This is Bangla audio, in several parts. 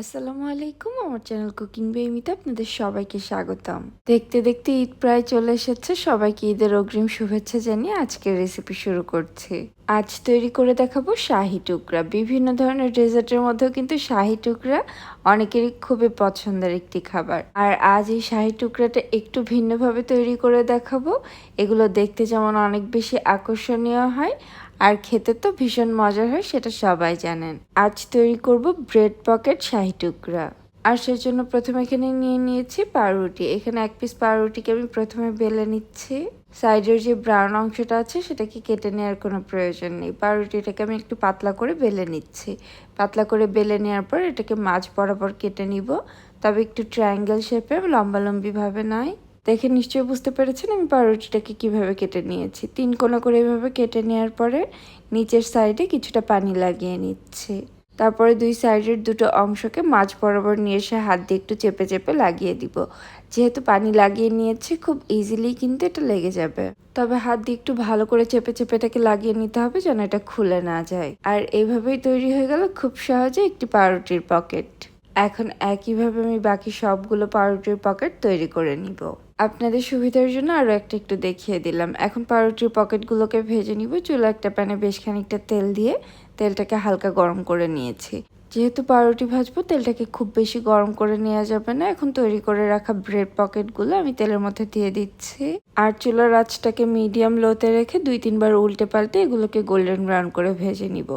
আসসালামু আলাইকুম, আমার চ্যানেল কুকিং বেমিতে আপনাদের সবাইকে স্বাগতম। দেখতে দেখতে ঈদ প্রায় চলে এসেছে, সবাইকে ঈদের অগ্রিম শুভেচ্ছা জানিয়ে আজকের রেসিপি শুরু করছি। আজ তৈরি করে দেখাবো শাহি টুকরা। বিভিন্ন ধরনের ডেজার্টের মধ্যেও কিন্তু শাহি টুকরা অনেকেরই খুবই পছন্দের একটি খাবার। আর আজ এই শাহি টুকরাটা একটু ভিন্নভাবে তৈরি করে দেখাবো। এগুলো দেখতে যেমন অনেক বেশি আকর্ষণীয় হয় আর খেতে তো ভীষণ মজার হয়, সেটা সবাই জানেন। আজ তৈরি করব ব্রেড পকেট শাহি টুকরা। আর সেজন্য প্রথমে এখানে নিয়ে নিয়েছি পাউরুটি। এখানে এক পিস পাউরুটিকে আমি প্রথমে বেলে নিচ্ছি। সাইডের যে ব্রাউন অংশটা আছে, সেটাকে কেটে নেওয়ার কোনো প্রয়োজন নেই। পাউরুটিটাকে আমি একটু পাতলা করে বেলে নিচ্ছি। পাতলা করে বেলে নেওয়ার পর এটাকে মাছ বরাবর কেটে নিব। তবে একটু ট্রায়াঙ্গেল শেপে লম্বালম্বিভাবে নয়। দেখে নিশ্চয়ই বুঝতে পেরেছেন আমি পাউরুটিটাকে কীভাবে কেটে নিয়েছি। তিন কোনা করে এভাবে কেটে নেওয়ার পরে নিচের সাইডে কিছুটা পানি লাগিয়ে নিচ্ছে। তারপরে দুই সাইডের দুটো অংশকে মাছ বরাবর নিয়ে এসে হাত দিয়ে একটু চেপে চেপে লাগিয়ে দিব। যেহেতু পানি লাগিয়ে নিয়েছে, খুব ইজিলি কিন্তু এটা লেগে যাবে। তবে হাত দিয়ে একটু ভালো করে চেপে চেপে এটাকে লাগিয়ে নিতে হবে যেন এটা খুলে না যায়। আর এইভাবেই তৈরি হয়ে গেল খুব সহজে একটি পাউরুটির পকেট। এখন একইভাবে আমি বাকি সবগুলো পাউরুটির পকেট তৈরি করে নিব। আপনাদের সুবিধার জন্য আরও একটা একটু দেখিয়ে দিলাম। এখন পাউরুটির পকেটগুলোকে ভেজে নিব। চুলো একটা প্যানে বেশ খানিকটা তেল দিয়ে তেলটাকে হালকা গরম করে নিয়েছি। যেহেতু পাউরুটি ভাজবো, তেলটাকে খুব বেশি গরম করে নেওয়া যাবে না। এখন তৈরি করে রাখা ব্রেড পকেটগুলো আমি তেলের মধ্যে দিয়ে দিচ্ছি। আর চুলার আঁচটাকে মিডিয়াম লোতে রেখে দুই তিনবার উল্টে পাল্টে এগুলোকে গোল্ডেন ব্রাউন করে ভেজে নিব।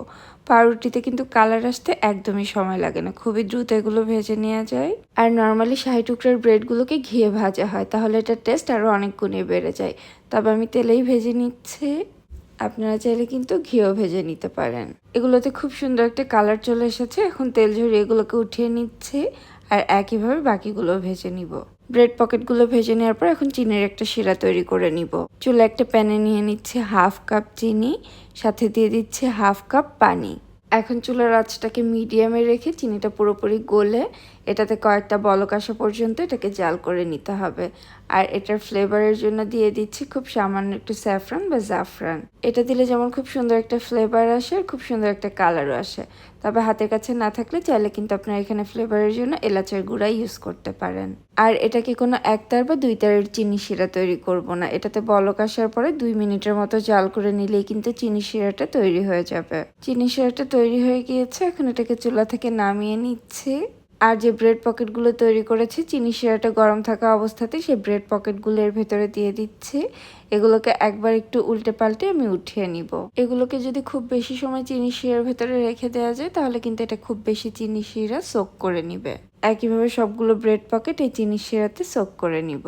পাউরুটিতে কিন্তু কালার আসতে একদমই সময় লাগে না, খুবই দ্রুত এগুলো ভেজে নেওয়া যায়। আর নর্মালি শাহি টুকরার ব্রেডগুলোকে ঘিয়ে ভাজা হয়, তাহলে এটার টেস্ট আরও অনেক গুণে বেড়ে যায়। তবে আমি তেলেই ভেজে নিচ্ছি। আপনারা চাইলে কিন্তু ঘিও ভেজে নিতে পারেন। এগুলোতে খুব সুন্দর একটা কালার চলে এসেছে। এখন তেল ঝরিয়ে এগুলোকে উঠিয়ে নিচ্ছে আর একইভাবে বাকিগুলো ভেজে নিব। ব্রেড পকেটগুলো ভেজে নেওয়ার পর এখন চিনির একটা শিরা তৈরি করে নিব। চুলে একটা প্যানে নিয়ে নিচ্ছে হাফ কাপ চিনি, সাথে দিয়ে দিচ্ছে হাফ কাপ পানি। এখন চুলার আঁচটাকে মিডিয়ামে রেখে চিনিটা পুরোপুরি গলে এটাতে কয়েকটা বলক আসা পর্যন্ত এটাকে জাল করে নিতে হবে। আর এটার ফ্লেভারের জন্য দিয়ে দিচ্ছি খুব সামান্য একটু স্যাফরান বা জাফরান। এটা দিলে যেমন খুব সুন্দর একটা ফ্লেভার আসে আর খুব সুন্দর একটা কালারও আসে। তবে হাতের কাছে না থাকলে চাইলে কিন্তু আপনার এখানে ফ্লেভারের জন্য এলাচের গুঁড়া ইউজ করতে পারেন। আর এটাকে কোনো একতার বা দুই তারের চিনি শিরা তৈরি করব না। এটাতে বলক আসার পরে দুই মিনিটের মতো জাল করে নিলেই কিন্তু চিনি শিরাটা তৈরি হয়ে যাবে। চিনি শিরাটা তৈরি হয়ে গিয়েছে, এখন এটাকে চুলা থেকে নামিয়ে নিচ্ছি। আর যে ব্রেড পকেটগুলো তৈরি করেছি, চিনি শিরাটা গরম থাকা অবস্থাতেই সেই ব্রেড পকেটগুলো এর ভেতরে দিয়ে দিচ্ছি। এগুলোকে একবার একটু উল্টে পাল্টে আমি উঠিয়ে নিব। এগুলোকে যদি খুব বেশি সময় চিনি শিরার ভেতরে রেখে দেওয়া যায়, তাহলে কিন্তু এটা খুব বেশি চিনি শিরা সোক করে নিবে। একইভাবে সবগুলো ব্রেড পকেট এই চিনি শিরাতে সোক করে নিব।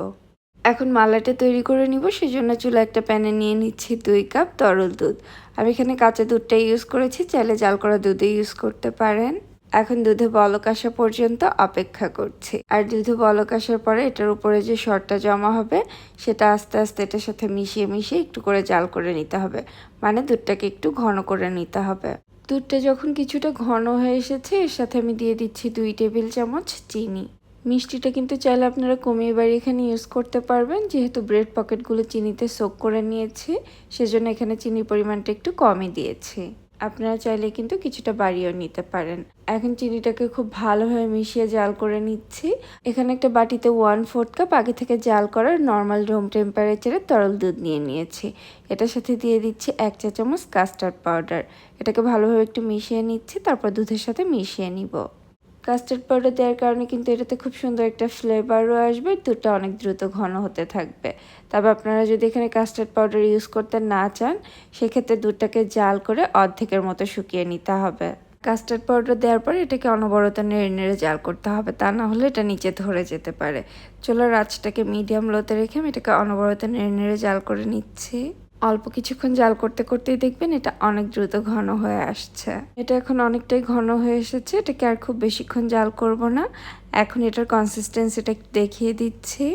এখন মালাটা তৈরি করে নিব, সেজন্য চুলা একটা প্যানে নিয়ে নিচ্ছি দুই কাপ তরল দুধ। আমি এখানে কাঁচা দুধটা ইউজ করেছি, চাইলে জাল করা দুধে ইউজ করতে পারেন। এখন দুধে বলক আসা পর্যন্ত অপেক্ষা করছি। আর দুধে বলক আসার পরে এটার উপরে যে শরটা জমা হবে, সেটা আস্তে আস্তে এটার সাথে মিশিয়ে মিশিয়ে একটু করে জাল করে নিতে হবে। মানে দুধটাকে একটু ঘন করে নিতে হবে। দুধটা যখন কিছুটা ঘন হয়ে এসেছে, এর সাথে আমি দিয়ে দিচ্ছি দুই টেবিল চামচ চিনি। মিষ্টিটা কিন্তু চাইলে আপনারা কমিয়ে বাড়ি এখানে ইউজ করতে পারবেন। যেহেতু ব্রেড পকেটগুলো চিনিতে সোক করে নিয়েছি, সেজন্য এখানে চিনির পরিমাণটা একটু কমই দিয়েছি। আপনারা চাইলে কিন্তু কিছুটা বাড়িয়েও নিতে পারেন। এখন চিনিটাকে খুব ভালোভাবে মিশিয়ে জাল করে নিচ্ছি। এখানে একটা বাটিতে ওয়ান ফোর্থ কাপ আগে থেকে জাল করার নর্মাল রুম টেম্পারেচারে তরল দুধ নিয়ে নিয়েছি। এটার সাথে দিয়ে দিচ্ছি এক চা চামচ কাস্টার্ড পাউডার এটাকে ভালোভাবে একটু মিশিয়ে নিচ্ছি, তারপর দুধের সাথে মিশিয়ে নিব। কাস্টার্ড পাউডার দেওয়ার কারণে কিন্তু এটাতে খুব সুন্দর একটা ফ্লেভারও আসবে, দুধটা অনেক দ্রুত ঘন হতে থাকবে। তবে আপনারা যদি এখানে কাস্টার্ড পাউডার ইউজ করতে না চান, সেক্ষেত্রে দুধটাকে জাল করে অর্ধেকের মতো শুকিয়ে নিতে হবে। কাস্টার্ড পাউডার দেওয়ার পরে এটাকে অনবরত নেড়ে নেড়ে জাল করতে হবে, তা না হলে এটা নিচে ধরে যেতে পারে। চলো আঁচটাকে মিডিয়াম লোতে রেখে আমি এটাকে অনবরত নেড়ে নেড়ে জাল করে নিচ্ছি। অল্প কিছুক্ষণ জাল করতে করতেই দেখবেন এটা অনেক দ্রুত ঘন হয়ে আসছে। এটা এখন অনেকটাই ঘন হয়ে এসেছে। এটাকে আর খুব বেশিক্ষণ জাল করব না। এখন এটার কনসিস্টেন্সিটা দেখিয়ে দিচ্ছি।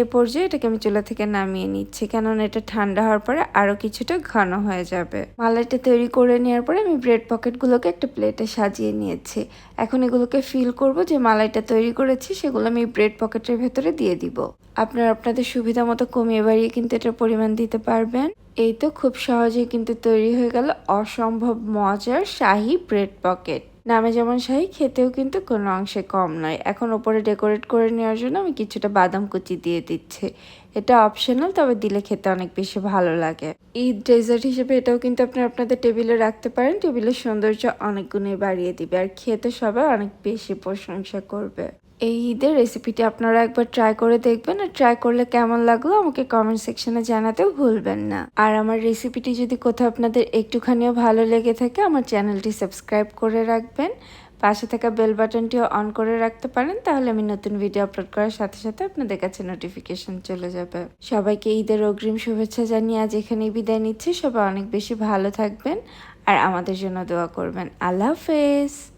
এ পর্যায়ে এটাকে আমি চুলা থেকে নামিয়ে নিচ্ছি, কেননা এটা ঠান্ডা হওয়ার পরে আরও কিছুটা ঘন হয়ে যাবে। মালাইটা তৈরি করে নেওয়ার পরে আমি ব্রেড পকেটগুলোকে একটা প্লেটে সাজিয়ে নিয়েছি। এখন এগুলোকে ফিল করব, যে মালাইটা তৈরি করেছি সেগুলো আমি ব্রেড পকেটের ভেতরে দিয়ে দিব। আপনারা আপনাদের সুবিধা মতো কমিয়ে বাড়িয়ে কিন্তু এটার পরিমাণ দিতে পারবেন। এই তো খুব সহজেই কিন্তু তৈরি হয়ে গেল অসম্ভব মজার শাহি ব্রেড পকেট নামে যেমন শাহি, খেতেও কিন্তু কোনো অংশে কম নয়। এখন ওপরে ডেকোরেট করে নেওয়ার জন্য আমি কিছুটা বাদাম কুচি দিয়ে দিচ্ছি। এটা অপশনাল, তবে দিলে খেতে অনেক বেশি ভালো লাগে। ঈদ, ডেজার্ট হিসেবে এটাও কিন্তু আপনি আপনাদের টেবিলে রাখতে পারেন। টেবিলের সৌন্দর্য অনেক গুণে বাড়িয়ে দিবে, আর খেতে সবাই অনেক বেশি প্রশংসা করবে। এই ঈদের রেসিপিটি আপনারা একবার ট্রাই করে দেখবেন আর ট্রাই করলে কেমন লাগল আমাকে কমেন্ট সেকশনে জানাতেও ভুলবেন না। আর আমার রেসিপিটি যদি কোথাও আপনাদের একটুখানিও ভালো লেগে থাকে, আমার চ্যানেলটি সাবস্ক্রাইব করে রাখবেন। পাশে থাকা বেল বাটনটিও অন করে রাখতে পারেন, তাহলে আমি নতুন ভিডিও আপলোড করার সাথে সাথে আপনাদের কাছে নোটিফিকেশন চলে যাবে। সবাইকে ঈদের অগ্রিম শুভেচ্ছা জানিয়ে আজ এখানেই বিদায় নিচ্ছি। সবাই অনেক বেশি ভালো থাকবেন আর আমাদের জন্য দোয়া করবেন। আল্লাহ হাফেজ।